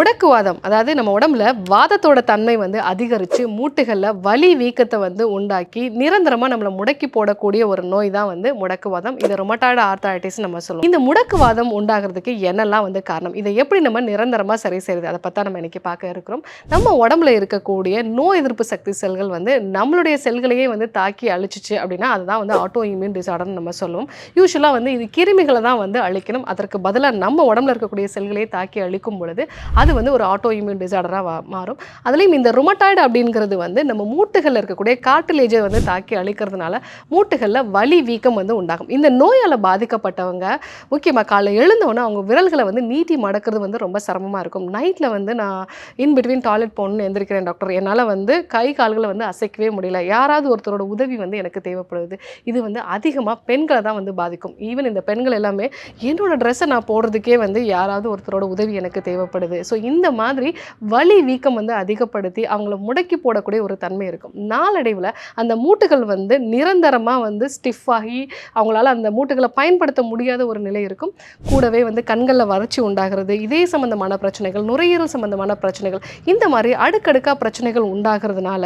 முடக்குவாதம் அதாவது நம்ம உடம்புல வாதத்தோட தன்மை வந்து அதிகரித்து மூட்டுகளில் வலி வீக்கத்தை வந்து உண்டாக்கி நிரந்தரமாக நம்மளை முடக்கி போடக்கூடிய ஒரு நோய் தான் வந்து முடக்குவாதம். இதை ரொமட்டாய்டு ஆர்த்தாய்டிஸ் நம்ம சொல்லுவோம் இந்த முடக்குவாதம் உண்டாகிறதுக்கு என்னெல்லாம் வந்து காரணம்? இதை எப்படி நம்ம நிரந்தரமாக சரி செய்யறது அதை பற்றி நம்ம இன்னைக்கு பார்க்க இருக்கிறோம். நம்ம உடம்புல இருக்கக்கூடிய நோய் எதிர்ப்பு சக்தி செல்கள் வந்து நம்மளுடைய செல்களையே வந்து தாக்கி அழிச்சிச்சு அப்படின்னா அதுதான் வந்து ஆட்டோ இம்யூன் டிசார்டர்னு நம்ம சொல்லுவோம். யூஸ்வலாக வந்து இது கிருமிகளை தான் வந்து அழிக்கணும். அதற்கு பதிலாக நம்ம உடம்புல இருக்கக்கூடிய செல்களையே தாக்கி அழிக்கும் பொழுது அது வந்து ஒரு ஆட்டோ இம்யூன் டிசார்டராக மாறும். அதுலேயும் இந்த ருமட்டாய்டு அப்படிங்கிறது வந்து நம்ம மூட்டுகளில் இருக்கக்கூடிய காட்டிலேஜை வந்து தாக்கி அழிக்கிறதுனால மூட்டுகளில் வலி வீக்கம் வந்து உண்டாகும். இந்த நோயால் பாதிக்கப்பட்டவங்க முக்கியமாக காலைல எழுந்தோன்னே அவங்க விரல்களை வந்து நீட்டி மடக்கிறது வந்து ரொம்ப சிரமமாக இருக்கும். நைட்டில் வந்து நான் இன் பிட்வீன் டாய்லெட் போகணும்னு எந்திரிக்கிறேன் டாக்டர் என்னால் வந்து கை கால்களை வந்து அசைக்கவே முடியல. யாராவது ஒருத்தரோட உதவி வந்து எனக்கு தேவைப்படுது. இது வந்து அதிகமாக பெண்களை தான் வந்து பாதிக்கும். ஈவன் இந்த பெண்கள் எல்லாமே என்னோட ட்ரெஸ்ஸை நான் போடுறதுக்கே வந்து யாராவது ஒருத்தரோட உதவி எனக்கு தேவைப்படுது. ஸோ இந்த மாதிரி வலி வீக்கம் வந்து அதிகப்படுத்தி அவங்கள முடக்கி போடக்கூடிய ஒரு தன்மை இருக்கும். நாளடைவில் அந்த மூட்டுகள் வந்து நிரந்தரமாக வந்து ஸ்டிஃப் ஆகி அவங்களால அந்த மூட்டுகளை பயன்படுத்த முடியாத ஒரு நிலை இருக்கும். கூடவே வந்து கண்களில் வறட்சி உண்டாகிறது இதே சம்பந்தமான பிரச்சனைகள் நுரையீரல் சம்பந்தமான பிரச்சனைகள் இந்த மாதிரி அடுக்கடுக்காக பிரச்சனைகள் உண்டாகிறதுனால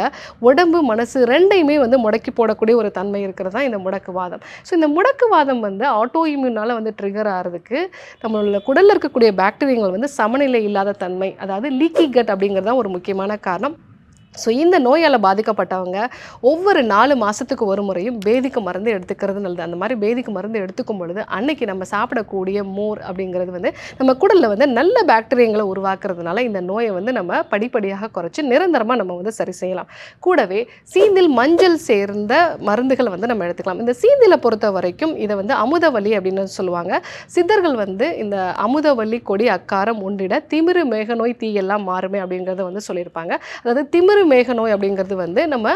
உடம்பு மனசு ரெண்டையுமே வந்து முடக்கி போடக்கூடிய ஒரு தன்மை இருக்கிறது தான் இந்த முடக்குவாதம். ஸோ இந்த முடக்குவாதம் வந்து ஆட்டோ இம்யூனால் வந்து ட்ரிகர் ஆகிறதுக்கு நம்மளோட குடலில் இருக்கக்கூடிய பாக்டீரியங்கள் வந்து சமநிலை இல்லாத தன்மை அதாவது லீக்கி கட் அப்படிங்கிறது தான் ஒரு முக்கியமான காரணம். ஸோ இந்த நோயால் பாதிக்கப்பட்டவங்க ஒவ்வொரு நாலு மாதத்துக்கு ஒரு முறையும் பேதிக்கு மருந்து எடுத்துக்கிறது நல்லது. அந்த மாதிரி பேதிக்கு மருந்து எடுத்துக்கும் பொழுது அன்னைக்கு நம்ம சாப்பிடக்கூடிய மோர் அப்படிங்கிறது வந்து நம்ம குடலில் வந்து நல்ல பாக்டீரியங்களை உருவாக்குறதுனால இந்த நோயை வந்து நம்ம படிப்படியாக குறைச்சி நிரந்தரமாக நம்ம வந்து சரி செய்யலாம். கூடவே சீந்தில் மஞ்சள் சேர்ந்த மருந்துகளை வந்து நம்ம எடுத்துக்கலாம். இந்த சீந்திலை பொறுத்த வரைக்கும் இதை வந்து அமுதவலி அப்படின்னு சொல்லுவாங்க. சித்தர்கள் வந்து இந்த அமுதவல்லி கொடி அக்காரம் உண்டிட திமிரு மேகநோய் தீயெல்லாம் மாறுமே அப்படிங்கிறத வந்து சொல்லியிருப்பாங்க. அதாவது திமிரு மேக நோய் அப்படிங்கிறது வந்து நம்ம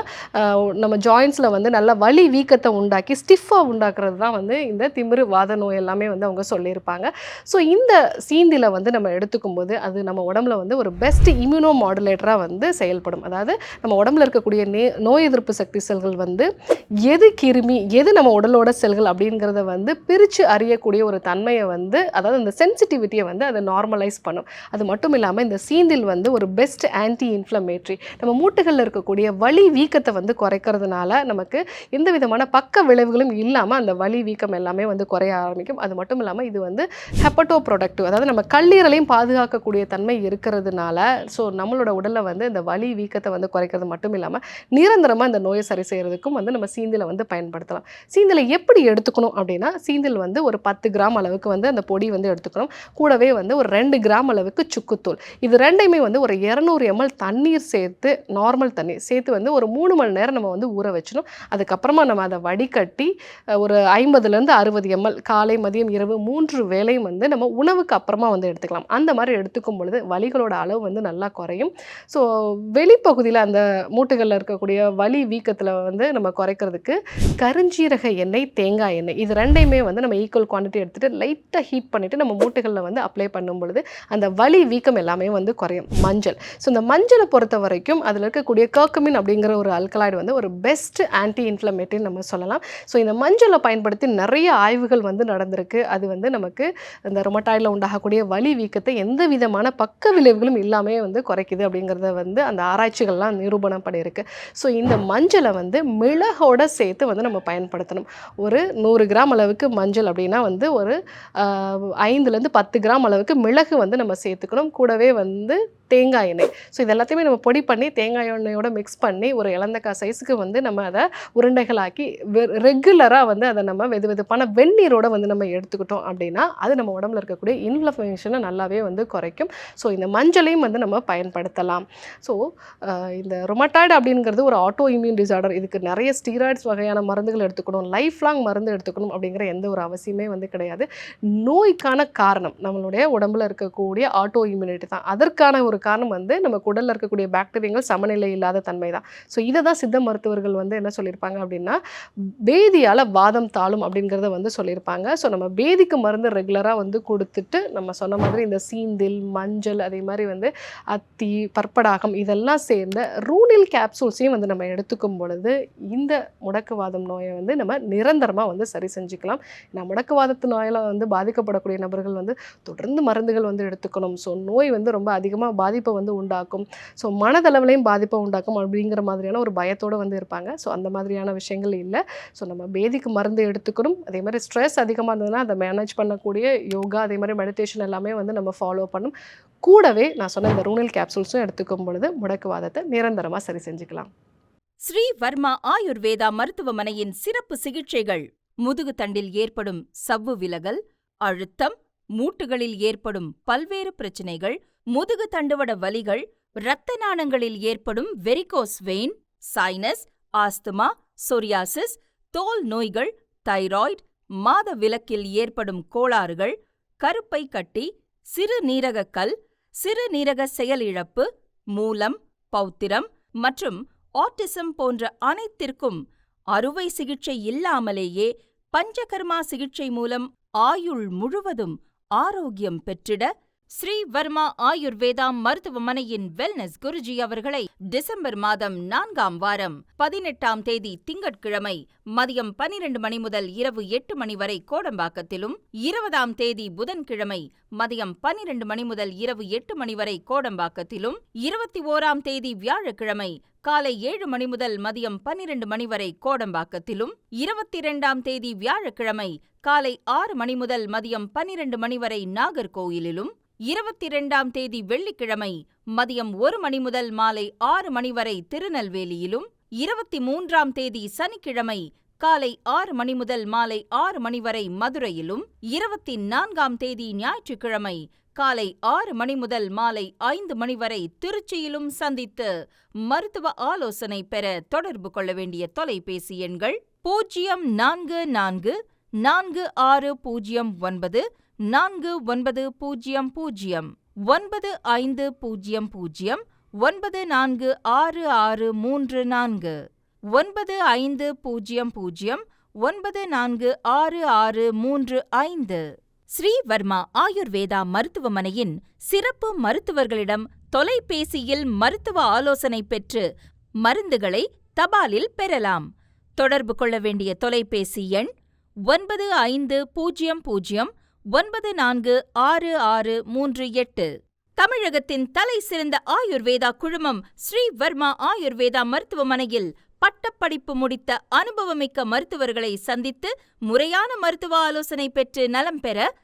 நம்ம ஜாயின்ஸில் வந்து நல்ல வலி வீக்கத்தை உண்டாக்கி ஸ்டிஃபாக உண்டாக்குறது தான் வந்து இந்த திமிரு வாத நோய் எல்லாமே வந்து அவங்க சொல்லியிருப்பாங்க. ஸோ இந்த சீந்தில வந்து நம்ம எடுத்துக்கும் போது அது நம்ம உடம்புல வந்து ஒரு பெஸ்ட் இம்யூனோ மாடுலேட்டராக வந்து செயல்படும். அதாவது நம்ம உடம்புல இருக்கக்கூடிய நே நோய் எதிர்ப்பு சக்தி செல்கள் வந்து எது கிருமி எது நம்ம உடலோட செல்கள் அப்படிங்கிறத வந்து பிரித்து அறியக்கூடிய ஒரு தன்மையை வந்து அதாவது இந்த சென்சிட்டிவிட்டியை வந்து அதை நார்மலைஸ் பண்ணும். அது மட்டும் இல்லாமல் இந்த சீந்தில் வந்து ஒரு பெஸ்ட் ஆன்டி இன்ஃப்ளமேட்ரி நம்ம மூட்டுகளில் இருக்கக்கூடிய வலி வீக்கத்தை வந்து குறைக்கிறதுனால நமக்கு எந்த விதமான பக்க விளைவுகளும் இல்லாமல் அந்த வலி வீக்கம் எல்லாமே வந்து குறைய ஆரம்பிக்கும். அது மட்டும் இல்லாமல் இது வந்து ஹெப்பட்டோ ப்ரொடக்டிவ் அதாவது நம்ம கல்லீரலையும் பாதுகாக்கக்கூடிய தன்மை இருக்கிறதுனால ஸோ நம்மளோட உடலில் வந்து இந்த வலி வீக்கத்தை வந்து குறைக்கிறது மட்டும் இல்லாமல் நிரந்தரமாக இந்த நோயை சரி செய்கிறதுக்கும் வந்து நம்ம சீந்திலை வந்து பயன்படுத்தலாம். சீந்திலை எப்படி எடுத்துக்கணும் அப்படின்னா சீந்தில் வந்து ஒரு பத்து கிராம் அளவுக்கு வந்து அந்த பொடி வந்து எடுத்துக்கணும். கூடவே வந்து ஒரு ரெண்டு கிராம் அளவுக்கு சுக்குத்தூள். இது ரெண்டையுமே வந்து ஒரு இரநூறு எம்எல் தண்ணீர் சேர்த்து நார்மல் தண்ணி சேர்த்து வந்து ஒரு மூணு மணி நேரம் நம்ம வந்து ஊற வச்சிடணும். அதுக்கப்புறமா நம்ம அதை வடிகட்டி ஒரு ஐம்பதுலேருந்து அறுபது எம்எல் காலை மதியம் இரவு மூன்று வேலையும் வந்து நம்ம உணவுக்கு அப்புறமா வந்து எடுத்துக்கலாம். அந்த மாதிரி எடுத்துக்கும் பொழுது வலிகளோட அளவு வந்து நல்லா குறையும். ஸோ வெளிப்பகுதியில் அந்த மூட்டுகளில் இருக்கக்கூடிய வலி வீக்கத்தில் வந்து நம்ம குறைக்கிறதுக்கு கருஞ்சீரக எண்ணெய் தேங்காய் எண்ணெய் இது ரெண்டையுமே வந்து நம்ம ஈக்குவல் குவான்டிட்டி எடுத்துகிட்டு லைட்டாக ஹீட் பண்ணிவிட்டு நம்ம மூட்டுகளில் வந்து அப்ளை பண்ணும் பொழுது அந்த வலி வீக்கம் எல்லாமே வந்து குறையும். மஞ்சள். ஸோ இந்த மஞ்சளை பொறுத்த வரைக்கும் அதில் இருக்கக்கூடிய கர்க்குமின் அப்படிங்கிற ஒரு அல்கலாய்டு வந்து ஒரு பெஸ்ட் ஆன்டி இன்ஃப்ளமேட்டரி நம்ம சொல்லலாம். ஸோ இந்த மஞ்சளை பயன்படுத்தி நிறைய ஆய்வுகள் வந்து நடந்திருக்கு. அது வந்து நமக்கு இந்த ரொமட்டாய்டில் உண்டாகக்கூடிய வலி வீக்கத்தை எந்த விதமான பக்க விளைவுகளும் இல்லாமல் வந்து குறைக்குது அப்படிங்கிறத வந்து அந்த ஆராய்ச்சிகள்லாம் நிரூபணம் பண்ணியிருக்கு. ஸோ இந்த மஞ்சளை வந்து மிளகோட சேர்த்து வந்து நம்ம பயன்படுத்தணும். ஒரு நூறு கிராம் அளவுக்கு மஞ்சள் அப்படின்னா வந்து ஒரு ஐந்துலேருந்து பத்து கிராம் அளவுக்கு மிளகு வந்து நம்ம சேர்த்துக்கணும். கூடவே வந்து தேங்காய் எண்ணெய். ஸோ இது எல்லாத்தையுமே நம்ம பொடி பண்ணி தேங்காய் எண்ணெயோட மிக்ஸ் பண்ணி ஒரு இலந்தக்காய் சைஸுக்கு வந்து நம்ம அதை உருண்டைகளாக்கி ரெகுலராக வந்து அதை நம்ம வெது வெதுப்பான வெந்நீரோட வந்து நம்ம எடுத்துக்கிட்டோம் அப்படின்னா அது நம்ம உடம்புல இருக்கக்கூடிய இன்ஃப்ளமேஷனை நல்லாவே வந்து குறைக்கும். ஸோ இந்த மஞ்சளையும் வந்து நம்ம பயன்படுத்தலாம். ஸோ இந்த ரொமட்டாய்டு அப்படிங்கிறது ஒரு ஆட்டோ இம்யூன் டிசார்டர் இதுக்கு நிறைய ஸ்டீராய்ட்ஸ் வகையான மருந்துகள் எடுத்துக்கணும். லைஃப் லாங் மருந்து எடுத்துக்கணும் அப்படிங்கிற எந்த ஒரு அவசியமே வந்து கிடையாது. நோய்க்கான காரணம் நம்மளுடைய உடம்புல இருக்கக்கூடிய ஆட்டோ இம்யூனிட்டி தான். அதற்கான ஒரு காரணம் வந்து நம்ம குடலில் இருக்கக்கூடிய பாக்டீரியங்கள் சமநிலை இல்லாத தன்மை தான் ஸோ இதை தான் சித்த மருத்துவர்கள் வந்து என்ன சொல்லியிருப்பாங்க அப்படின்னா பேதியால் வாதம் தாளும் அப்படிங்கிறத வந்து சொல்லியிருப்பாங்க. ஸோ நம்ம பேதிக்கு மருந்து ரெகுலராக வந்து கொடுத்துட்டு நம்ம சொன்ன மாதிரி இந்த சீந்தில் மஞ்சள் அதே மாதிரி வந்து அத்தி பற்படாகம் இதெல்லாம் சேர்ந்த ரூனில் கேப்சூல்ஸையும் வந்து நம்ம எடுத்துக்கும் பொழுது இந்த முடக்குவாதம் நோயை வந்து நம்ம நிரந்தரமாக வந்து சரி செஞ்சுக்கலாம். நான் முடக்குவாதத்து நோயால் வந்து பாதிக்கப்படக்கூடிய நபர்கள் வந்து தொடர்ந்து மருந்துகள் வந்து எடுத்துக்கணும். ஸோ நோய் வந்து ரொம்ப அதிகமாக பாதிப்பை வந்து உண்டாக்கும். ஸோ மனதளவுலையும் பாதிப்பை உண்டாக்கும் அப்படிங்கிற மாதிரியான ஒரு பயத்தோடு வந்து இருப்பாங்க. ஸோ அந்த மாதிரியான விஷயங்கள் இல்லை. ஸோ நம்ம பேதிக்கு மருந்து எடுத்துக்கணும். அதே மாதிரி ஸ்ட்ரெஸ் அதிகமாக இருந்ததுன்னா அதை மேனேஜ் பண்ணக்கூடிய யோகா அதே மாதிரி மெடிடேஷன் எல்லாமே வந்து நம்ம ஃபாலோ பண்ணும். கூடவே நான் சொன்ன இந்த ரூனல் கேப்சூல்ஸும் எடுத்துக்கும் பொழுது முடக்குவாதத்தை நிரந்தரமாக சரி செஞ்சுக்கலாம். ஸ்ரீ வர்மா ஆயுர்வேதா மருத்துவமனையின் சிறப்பு சிகிச்சைகள். முதுகு தண்டில் ஏற்படும் சவ்வு விலகல் அழுத்தம் மூட்டுகளில் ஏற்படும் பல்வேறு பிரச்சனைகள் முதுகு தண்டுவட வலிகள் இரத்த நாணங்களில் ஏற்படும் varicose vein sinus asthma psoriasis தோல் நோய்கள் தைராய்டு மாத விலக்கில் ஏற்படும் கோளாறுகள் கருப்பை கட்டி சிறுநீரக கல் சிறுநீரக செயலிழப்பு மூலம் பௌத்திரம் மற்றும் ஆட்டிசம் போன்ற அனைத்திற்கும் அறுவை சிகிச்சை இல்லாமலேயே பஞ்சகர்மா சிகிச்சை மூலம் ஆயுள் முழுவதும் ஆரோக்கியம் பெற்றிட ஸ்ரீ வர்மா ஆயுர்வேதா மருத்துவமனையின் வெல்னஸ் குருஜி அவர்களை டிசம்பர் மாதம் நான்காம் வாரம் பதினெட்டாம் தேதி திங்கட்கிழமை மதியம் பனிரெண்டு மணி முதல் இரவு எட்டு மணி வரை கோடம்பாக்கத்திலும் இருபதாம் தேதி புதன்கிழமை மதியம் பனிரெண்டு மணி முதல் இரவு எட்டு மணி வரை கோடம்பாக்கத்திலும் இருபத்தி ஓராம் தேதி வியாழக்கிழமை காலை ஏழு மணி முதல் மதியம் பன்னிரண்டு மணி வரை கோடம்பாக்கத்திலும் இருபத்தி இரண்டாம் தேதி வியாழக்கிழமை காலை ஆறு மணி முதல் மதியம் பன்னிரண்டு மணி வரை நாகர்கோயிலிலும் இருபத்தி இரண்டாம் தேதி வெள்ளிக்கிழமை மதியம் ஒரு மணி முதல் மாலை ஆறு மணி வரை திருநெல்வேலியிலும் இருபத்தி மூன்றாம் தேதி சனிக்கிழமை காலை ஆறு மணி முதல் மாலை ஆறு மணி வரை மதுரையிலும் இருபத்தி நான்காம் தேதி ஞாயிற்றுக்கிழமை காலை ஆறு மணி முதல் மாலை ஐந்து மணி வரை திருச்சியிலும் சந்தித்து மருத்துவ ஆலோசனை பெற தொடர்பு கொள்ள வேண்டிய தொலைபேசி எண்கள் பூஜ்ஜியம் நான்கு நான்கு நான்கு ஆறு பூஜ்ஜியம் ஒன்பது நான்கு ஒன்பது பூஜ்ஜியம் பூஜ்ஜியம் ஒன்பது ஐந்து பூஜ்ஜியம் பூஜ்ஜியம் ஒன்பது நான்கு ஆறு ஆறு மூன்று நான்கு ஒன்பது ஐந்து பூஜ்ஜியம் பூஜ்ஜியம் ஒன்பது நான்கு ஆறு ஆறு மூன்று ஐந்து. ஸ்ரீவர்மா ஆயுர்வேதா மருத்துவமனையின் சிறப்பு மருத்துவர்களிடம் தொலைபேசியில் மருத்துவ ஆலோசனை பெற்று மருந்துகளை தபாலில் பெறலாம். தொடர்பு கொள்ள வேண்டிய தொலைபேசி எண் ஒன்பது ஐந்து பூஜ்ஜியம் பூஜ்ஜியம் ஒன்பது நான்கு ஆறு ஆறு மூன்று எட்டு. தமிழகத்தின் தலை சிறந்த ஆயுர்வேதா குழுமம் ஸ்ரீவர்மா ஆயுர்வேதா மருத்துவமனையில் பட்டப்படிப்பு முடித்த அனுபவமிக்க மருத்துவர்களை சந்தித்து முறையான மருத்துவ ஆலோசனை பெற்று நலம் பெற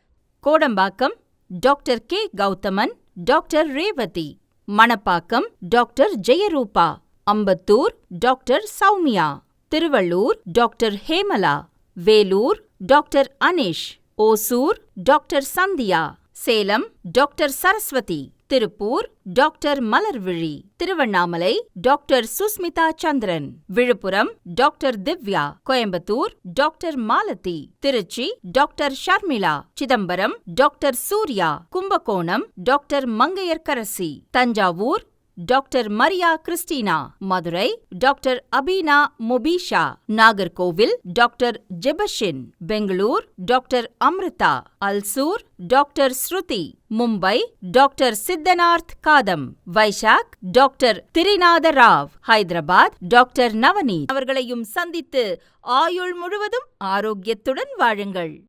Kodambakkam doctor K. Gautaman doctor Revathi Manapakkam doctor Jayarupa Ambattur doctor Soumya Tiruvallur doctor Hemala Vellore doctor Anish. Hosur doctor Sandhya Salem doctor Saraswathi Tiruppur doctor Malarvizhi Tiruvannamalai doctor Sushmita Chandran Villupuram doctor Divya Coimbatore doctor Malathi Trichy doctor Sharmila Chidambaram doctor Surya Kumbakonam doctor Mangaiyarkarasi Thanjavur doctor Maria Christina Madurai doctor Abeena Mobisha Nagercoil doctor Jebashin Bangalore doctor Amritha Ulsoor doctor Shruti Mumbai doctor Siddharth காதம் Vaishak doctor Trinatha Rao Hyderabad doctor Navneet அவர்களையும் சந்தித்து ஆயுள் முழுவதும் ஆரோக்கியத்துடன் வாழுங்கள்.